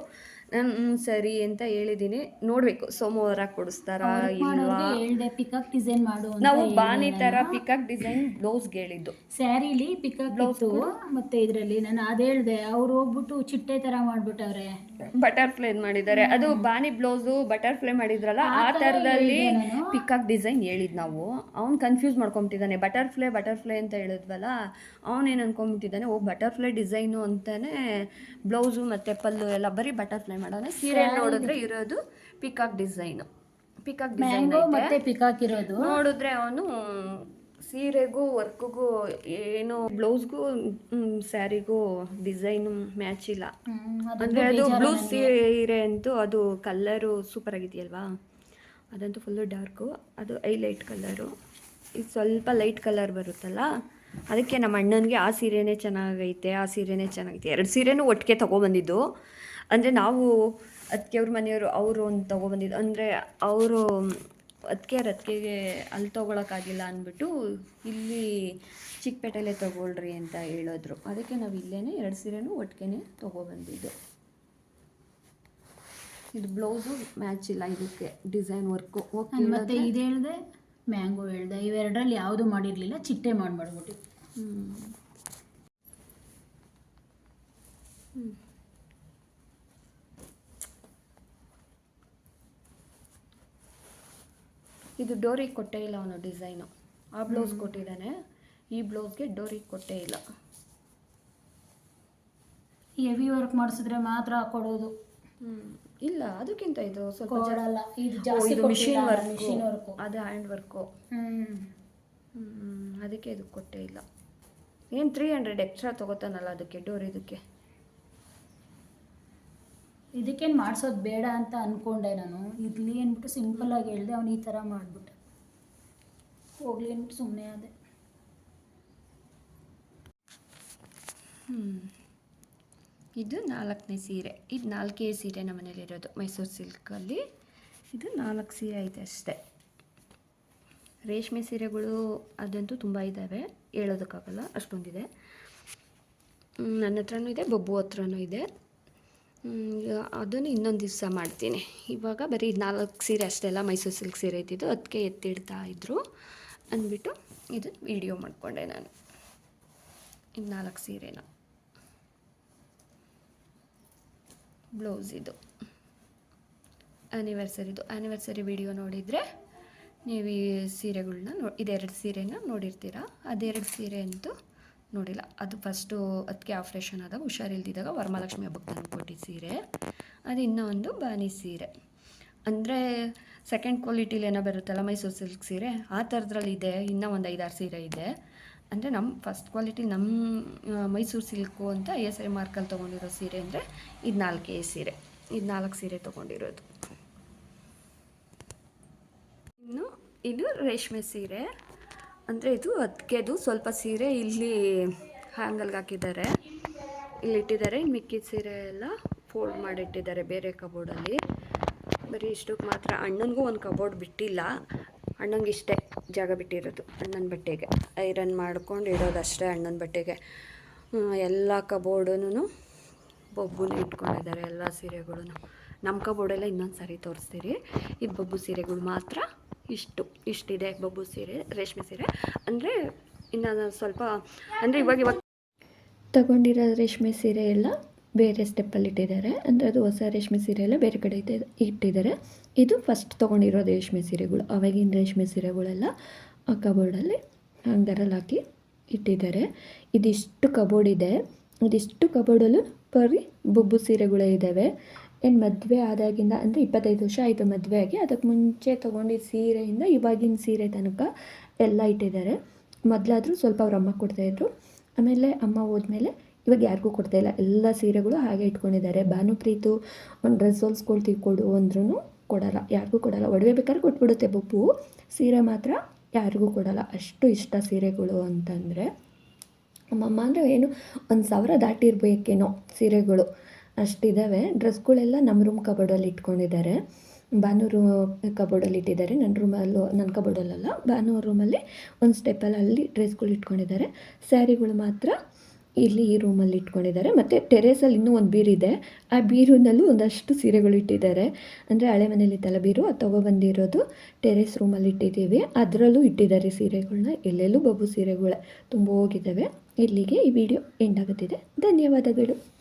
ನಾನು ಹ್ಮ್, ಸರಿ ಅಂತ ಹೇಳಿದೀನಿ. ನೋಡ್ಬೇಕು ಸೋಮವಾರ ಕೊಡಿಸ್ತಾರಾ ಇಲ್ವಾ?
ಹೇಳ್ದೆ ಪಿಕಪ್ ಡಿಸೈನ್ ಮಾಡು ಅಂತ
ನಾವು ಬಾನಿ ತರ ಪಿಕಾಕ್ ಡಿಸೈನ್ ಬ್ಲೌಸ್ ಹೇಳಿದ್ದು
ಸ್ಯಾರಿಲಿ ಪಿಕಪ್ ಬ್ಲೌಸ್ ಮತ್ತೆ ಇದರಲ್ಲಿ. ನಾನು ಅದ್ ಹೇಳ್ದೆ ಅವ್ರು ಹೋಗ್ಬಿಟ್ಟು ಚಿಟ್ಟೆ ತರ ಮಾಡ್ಬಿಟ್ಟವ್ರೆ.
ಬಟರ್ಫ್ಲೈ ಮಾಡಿದ್ದಾರೆ. ಅದು ಬಾನಿ ಬ್ಲೌಸು ಬಟರ್ಫ್ಲೈ ಮಾಡಿದ್ರಲ್ಲ ಆ ಥರದಲ್ಲಿ ಪಿಕಾಕ್ ಡಿಸೈನ್ ಹೇಳಿದ್ ನಾವು. ಅವ್ನು ಕನ್ಫ್ಯೂಸ್ ಮಾಡ್ಕೊಂಬಿಟ್ಟಿದ್ದಾನೆ. ಬಟರ್ಫ್ಲೈ ಬಟರ್ಫ್ಲೈ ಅಂತ ಹೇಳಿದ್ವಲ್ಲ ಅವನೇನು ಅನ್ಕೊಂಬಿಟ್ಟಿದ್ದಾನೆ ಓ ಬಟರ್ಫ್ಲೈ ಡಿಸೈನು ಅಂತಾನೆ ಬ್ಲೌಸು ಮತ್ತು ಪಲ್ಲು ಎಲ್ಲ ಬರೀ ಬಟರ್ಫ್ಲೈ ಮಾಡೋಣ. ಸೀರೆ. ನೋಡಿದ್ರೆ ಇರೋದು ಪಿಕಾಕ್ ಡಿಸೈನು. ಪಿಕಾಕ್ ಡಿಸೈನ್
ಮತ್ತೆ ಪಿಕಾಕ್ ಇರೋದು
ನೋಡಿದ್ರೆ ಅವನು ಸೀರೆಗೂ ವರ್ಕ್ಗೂ ಏನು ಬ್ಲೌಸ್ಗೂ ಸ್ಯಾರಿಗೂ ಡಿಸೈನ್ ಮ್ಯಾಚ್ ಇಲ್ಲ. ಅಂದ್ರೆ ಅದು ಬ್ಲೂ ಸೀರೆ ಅಂತೂ ಅದು ಕಲ್ಲರು ಸೂಪರ್ ಆಗಿದೆಯಲ್ವಾ? ಅದಂತೂ ಫುಲ್ಲು ಡಾರ್ಕು ಅದು ಐ ಲೈಟ್ ಕಲ್ಲರು ಇದು ಸ್ವಲ್ಪ ಲೈಟ್ ಕಲರ್ ಬರುತ್ತಲ್ಲ? ಅದಕ್ಕೆ ನಮ್ಮ ಅಣ್ಣನಿಗೆ ಆ ಸೀರೆನೇ ಚೆನ್ನಾಗೈತೆ ಆ ಸೀರೆನೇ ಚೆನ್ನಾಗೈತೆ. ಎರಡು ಸೀರೆನೂ ಒಟ್ಟಿಗೆ ತೊಗೊಬಂದಿದ್ದು. ಅಂದರೆ ನಾವು ಅದಕ್ಕೆ ಅವ್ರ ಮನೆಯವರು ಅವರು ಒಂದು ತೊಗೊಬಂದಿದ್ದು. ಅಂದರೆ ಅವರು ಅದಕ್ಕೆ ರತ್ಕೆಗೆ ಅಲ್ಲಿ ತೊಗೊಳಕ್ಕಾಗಿಲ್ಲ ಅಂದ್ಬಿಟ್ಟು ಇಲ್ಲಿ ಚಿಕ್ಕಪೇಟೆಲೆ ತೊಗೊಳ್ರಿ ಅಂತ ಹೇಳಿದ್ರು. ಅದಕ್ಕೆ ನಾವು ಇಲ್ಲೇ ಎರಡು ಸೀರೆನೂ ಒಟ್ಟಿಗೆ ತೊಗೊಬಂದಿದ್ದು. ಇದು ಬ್ಲೌಸು ಮ್ಯಾಚ್ ಇಲ್ಲ ಇದಕ್ಕೆ ಡಿಸೈನ್ ವರ್ಕು. ಓಕೆ
ಮತ್ತೆ ಇದು ಹೇಳಿದೆ ಮ್ಯಾಂಗೋ ಹೇಳ್ದೆ ಇವೆರಡರಲ್ಲಿ ಯಾವುದು ಮಾಡಿರಲಿಲ್ಲ ಚಿಟ್ಟೆ ಮಾಡ್ಬಿಡ್ಬಿಟ್ಟು
ಇದು ಡೋರಿಗೆ ಕೊಟ್ಟೇ ಇಲ್ಲ ಅವನು ಡಿಸೈನು. ಆ ಬ್ಲೌಸ್ ಕೊಟ್ಟಿದ್ದಾನೆ. ಈ ಬ್ಲೌಸ್ಗೆ ಡೋರಿಗೆ ಕೊಟ್ಟೇ ಇಲ್ಲ.
ಹೆವಿ ವರ್ಕ್ ಮಾಡಿಸಿದ್ರೆ ಮಾತ್ರ ಕೊಡೋದು.
ಇಲ್ಲ ಅದಕ್ಕಿಂತ ಇದು ಸ್ವಲ್ಪ
ಕೊಡಲ್ಲ. ಇದು
ಓ,
ಜಾಸ್ತಿ
ಇದು ಮಿಷಿನ್ ವರ್ಕ್
ಮಿಷಿನ್ ವರ್ಕು
ಅದು ಹ್ಯಾಂಡ್ ವರ್ಕು ಅದಕ್ಕೆ ಇದು ಕೊಟ್ಟೇ ಇಲ್ಲ. ಏನು ತ್ರೀ ಹಂಡ್ರೆಡ್ ಎಕ್ಸ್ಟ್ರಾ ತೊಗೋತಾನಲ್ಲ ಅದಕ್ಕೆ ಡೋರ್ ಇದಕ್ಕೆ?
ಇದಕ್ಕೇನು ಮಾಡಿಸೋದು ಬೇಡ ಅಂತ ಅಂದ್ಕೊಂಡೆ ನಾನು. ಇರಲಿ ಅಂದ್ಬಿಟ್ಟು ಸಿಂಪಲ್ಲಾಗಿ ಹೇಳಿದೆ, ಅವನು ಈ ಥರ ಮಾಡಿಬಿಟ್ಟೆ. ಹೋಗ್ಲಿ ಅಂದ್ಬಿಟ್ಟು ಸುಮ್ಮನೆ ಆದೆ.
ಇದು ನಾಲ್ಕನೇ ಸೀರೆ. ಇದು ನಾಲ್ಕೇ ಸೀರೆ ನಮ್ಮ ಮನೇಲಿರೋದು ಮೈಸೂರು ಸಿಲ್ಕಲ್ಲಿ ಇದು ನಾಲ್ಕು ಸೀರೆ ಐತೆ ಅಷ್ಟೇ. ರೇಷ್ಮೆ ಸೀರೆಗಳು ಅದಂತೂ ತುಂಬ ಇದ್ದಾವೆ ಹೇಳೋದಕ್ಕಾಗಲ್ಲ, ಅಷ್ಟೊಂದಿದೆ. ನನ್ನ ಹತ್ರನೂ ಇದೆ, ಬೊಬ್ಬು ಹತ್ರನೂ ಇದೆ. ಅದನ್ನು ಇನ್ನೊಂದು ದಿವಸ ಮಾಡ್ತೀನಿ. ಇವಾಗ ಬರೀ ನಾಲ್ಕು ಸೀರೆ ಅಷ್ಟೇ ಅಲ್ಲ, ಮೈಸೂರು ಸಿಲ್ಕ್ ಸೀರೆ ಇದ್ದಿದ್ದು ಅದಕ್ಕೆ ಎತ್ತಿಡ್ತಾ ಇದ್ದರು ಅಂದ್ಬಿಟ್ಟು ಇದು ವಿಡಿಯೋ ಮಾಡಿಕೊಂಡೆ ನಾನು. ಇನ್ನು ನಾಲ್ಕು ಸೀರೆನ. ಬ್ಲೌಸ್ ಇದು. ಆ್ಯನಿವರ್ಸರಿದು ಆ್ಯನಿವರ್ಸರಿ ವಿಡಿಯೋ ನೋಡಿದರೆ ನೀವು ಈ ಸೀರೆಗಳನ್ನ ನೋ, ಇದೆರಡು ಸೀರೆನ ನೋಡಿರ್ತೀರ? ಅದೆರಡು ಸೀರೆ ಅಂತೂ ನೋಡಿಲ್ಲ. ಅದು ಫಸ್ಟು ಅದಕ್ಕೆ ಆಪ್ರೇಷನ್ ಆದಾಗ ಹುಷಾರಿಲ್ದಿದ್ದಾಗ ವರಮಹಾಲಕ್ಷ್ಮಿ ಹಬ್ಬಕ್ಕೆ ತಂದು ಕೊಟ್ಟಿದ್ದ ಸೀರೆ. ಅದು ಇನ್ನೊಂದು ಬಾನಿ ಸೀರೆ. ಅಂದರೆ ಸೆಕೆಂಡ್ ಕ್ವಾಲಿಟಿಲಿ ಏನೋ ಬರುತ್ತಲ್ಲ ಮೈಸೂರು ಸಿಲ್ಕ್ ಸೀರೆ, ಆ ಥರದ್ರಲ್ಲಿ ಇದೆ. ಇನ್ನೂ ಒಂದು ಐದಾರು ಸೀರೆ ಇದೆ. ಅಂದರೆ ನಮ್ಮ ಫಸ್ಟ್ ಕ್ವಾಲಿಟಿ ನಮ್ಮ ಮೈಸೂರು ಸಿಲ್ಕು ಅಂತ ಐ ಎಸ್ ಐ ಮಾರ್ಕಲ್ಲಿ ತೊಗೊಂಡಿರೋ ಸೀರೆ ಅಂದರೆ ಇದು ನಾಲ್ಕೇ ಸೀರೆ. ಇದು ನಾಲ್ಕು ಸೀರೆ ತೊಗೊಂಡಿರೋದು. ಇನ್ನು ಇದು ರೇಷ್ಮೆ ಸೀರೆ. ಅಂದರೆ ಇದು ಅದಕ್ಕೆದು ಸ್ವಲ್ಪ ಸೀರೆ ಇಲ್ಲಿ ಹ್ಯಾಂಗಲ್ಗೆ ಹಾಕಿದ್ದಾರೆ. ಇಲ್ಲಿ ಇಟ್ಟಿದ್ದಾರೆ ಮಿಕ್ಕಿದ ಸೀರೆ ಎಲ್ಲ ಫೋಲ್ಡ್ ಮಾಡಿಟ್ಟಿದ್ದಾರೆ ಬೇರೆ ಕಬೋರ್ಡಲ್ಲಿ ಬರೀ ಇಷ್ಟಕ್ಕೆ ಮಾತ್ರ. ಅಣ್ಣನಿಗೂ ಒಂದು ಕಬೋರ್ಡ್ ಬಿಟ್ಟಿಲ್ಲ. ಅಣ್ಣಂಗೆ ಇಷ್ಟೇ ಜಾಗ ಬಿಟ್ಟಿರೋದು, ಅಣ್ಣನ ಬಟ್ಟೆಗೆ. ಐರನ್ ಮಾಡ್ಕೊಂಡು ಇಡೋದು ಅಷ್ಟೇ ಅಣ್ಣನ ಬಟ್ಟೆಗೆ. ಎಲ್ಲ ಕಬೋರ್ಡೂ ಬೊಬ್ಬುನ ಇಟ್ಕೊಂಡಿದ್ದಾರೆ, ಎಲ್ಲ ಸೀರೆಗಳು ನಮ್ಮ ಕಬೋರ್ಡೆಲ್ಲ ಇನ್ನೊಂದು ಸಾರಿ ತೋರಿಸ್ತೀರಿ. ಈ ಬೊಬ್ಬು ಸೀರೆಗಳು ಮಾತ್ರ. ಇಷ್ಟು, ಇಷ್ಟಿದೆ ಬೊಬ್ಬು ಸೀರೆ, ರೇಷ್ಮೆ ಸೀರೆ. ಅಂದರೆ ಇನ್ನು ಸ್ವಲ್ಪ, ಅಂದರೆ ಇವಾಗ ಇವಾಗ
ತಗೊಂಡಿರೋ ರೇಷ್ಮೆ ಸೀರೆ ಎಲ್ಲ ಬೇರೆ ಸ್ಟೆಪ್ಪಲ್ಲಿ ಇಟ್ಟಿದ್ದಾರೆ. ಅಂದರೆ ಅದು ಹೊಸ ರೇಷ್ಮೆ ಸೀರೆ ಎಲ್ಲ ಬೇರೆ ಕಡೆ ಇದ್ದ ಇಟ್ಟಿದ್ದಾರೆ. ಇದು ಫಸ್ಟ್ ತೊಗೊಂಡಿರೋ ರೇಷ್ಮೆ ಸೀರೆಗಳು, ಅವಾಗಿನ ರೇಷ್ಮೆ ಸೀರೆಗಳೆಲ್ಲ ಆ ಕಬೋರ್ಡಲ್ಲಿ ಹ್ಯಾಂಗರಲ್ಲಿ ಹಾಕಿ ಇಟ್ಟಿದ್ದಾರೆ. ಇದಿಷ್ಟು ಕಬೋರ್ಡ್ ಇದೆ. ಇದಿಷ್ಟು ಕಬೋರ್ಡಲ್ಲೂ ಬರೀ ಬೊಬ್ಬು ಸೀರೆಗಳೇ ಇದ್ದಾವೆ ಏನು ಮದುವೆ ಆದಾಗಿಂದ, ಅಂದರೆ ಇಪ್ಪತ್ತೈದು ವರ್ಷ ಆಯಿತು ಮದುವೆ ಆಗಿ ಅದಕ್ಕೆ ಮುಂಚೆ ತೊಗೊಂಡಿದ್ದ ಸೀರೆಯಿಂದ ಇವಾಗಿನ ಸೀರೆ ತನಕ ಎಲ್ಲ ಇಟ್ಟಿದ್ದಾರೆ. ಮೊದಲಾದರೂ ಸ್ವಲ್ಪ ಅವ್ರ ಅಮ್ಮ ಕೊಡ್ತಾಯಿದ್ರು ಆಮೇಲೆ ಅಮ್ಮ ಹೋದ್ಮೇಲೆ ಇವಾಗ ಯಾರಿಗೂ ಕೊಡ್ತಾಯಿಲ್ಲ ಎಲ್ಲ ಸೀರೆಗಳು ಹಾಗೆ ಇಟ್ಕೊಂಡಿದ್ದಾರೆ. ಭಾನುಪ್ರೀತು ಒಂದು ಡ್ರೆಸ್ ಹೊಲ್ಸ್ಕೊಳ್ತೀವಿ ಕೊಡು ಅಂದ್ರೂ ಕೊಡಲ್ಲ. ಯಾರಿಗೂ ಕೊಡಲ್ಲ. ಒಡವೆ ಬೇಕಾದ್ರೆ ಕೊಟ್ಬಿಡುತ್ತೆ ಬೊಬ್ಬು. ಸೀರೆ ಮಾತ್ರ ಯಾರಿಗೂ ಕೊಡಲ್ಲ. ಅಷ್ಟು ಇಷ್ಟ ಸೀರೆಗಳು ಅಂತಂದರೆ. ನಮ್ಮಮ್ಮ ಅಂದರೆ ಏನು, ಒಂದು ಸಾವಿರ ದಾಟಿರ್ಬೇಕೇನೋ ಸೀರೆಗಳು. ಅಷ್ಟಿದ್ದಾವೆ ಡ್ರೆಸ್ಗಳೆಲ್ಲ ನಮ್ಮ ರೂಮ್ ಕಬೋರ್ಡಲ್ಲಿ ಇಟ್ಕೊಂಡಿದ್ದಾರೆ. ಭಾನು ರೂ ಕಬೋರ್ಡಲ್ಲಿ ಇಟ್ಟಿದ್ದಾರೆ. ನನ್ನ ರೂಮಲ್ಲೂ ನನ್ನ ಕಬೋರ್ಡಲ್ಲ ಬಾನೂರು ರೂಮಲ್ಲಿ ಒಂದು ಸ್ಟೆಪ್ಪಲ್ಲಿ ಅಲ್ಲಿ ಡ್ರೆಸ್ಗಳು ಇಟ್ಕೊಂಡಿದ್ದಾರೆ. ಸ್ಯಾರಿಗಳು ಮಾತ್ರ ಇಲ್ಲಿ ಈ ರೂಮಲ್ಲಿ ಇಟ್ಕೊಂಡಿದ್ದಾರೆ. ಮತ್ತು ಟೆರೇಸಲ್ಲಿ ಇನ್ನೂ ಒಂದು ಬೀರಿದೆ ಆ ಬೀರಿನಲ್ಲೂ ಒಂದಷ್ಟು ಸೀರೆಗಳು ಇಟ್ಟಿದ್ದಾರೆ. ಅಂದರೆ ಹಳೆ ಮನೇಲಿತ್ತಲ್ಲ ಬೀರು? ಅದು ತೊಗೊಬಂದಿರೋದು ಟೆರೇಸ್ ರೂಮಲ್ಲಿ ಇಟ್ಟಿದ್ದೀವಿ. ಅದರಲ್ಲೂ ಇಟ್ಟಿದ್ದಾರೆ ಸೀರೆಗಳನ್ನ ಎಲ್ಲೆಲ್ಲೂ ಬಬ್ಬು ಸೀರೆಗಳೇ ತುಂಬ ಹೋಗಿದ್ದಾವೆ. ಇಲ್ಲಿಗೆ ಈ ವಿಡಿಯೋ ಎಂಡ್ ಆಗುತ್ತಿದೆ. ಧನ್ಯವಾದಗಳು.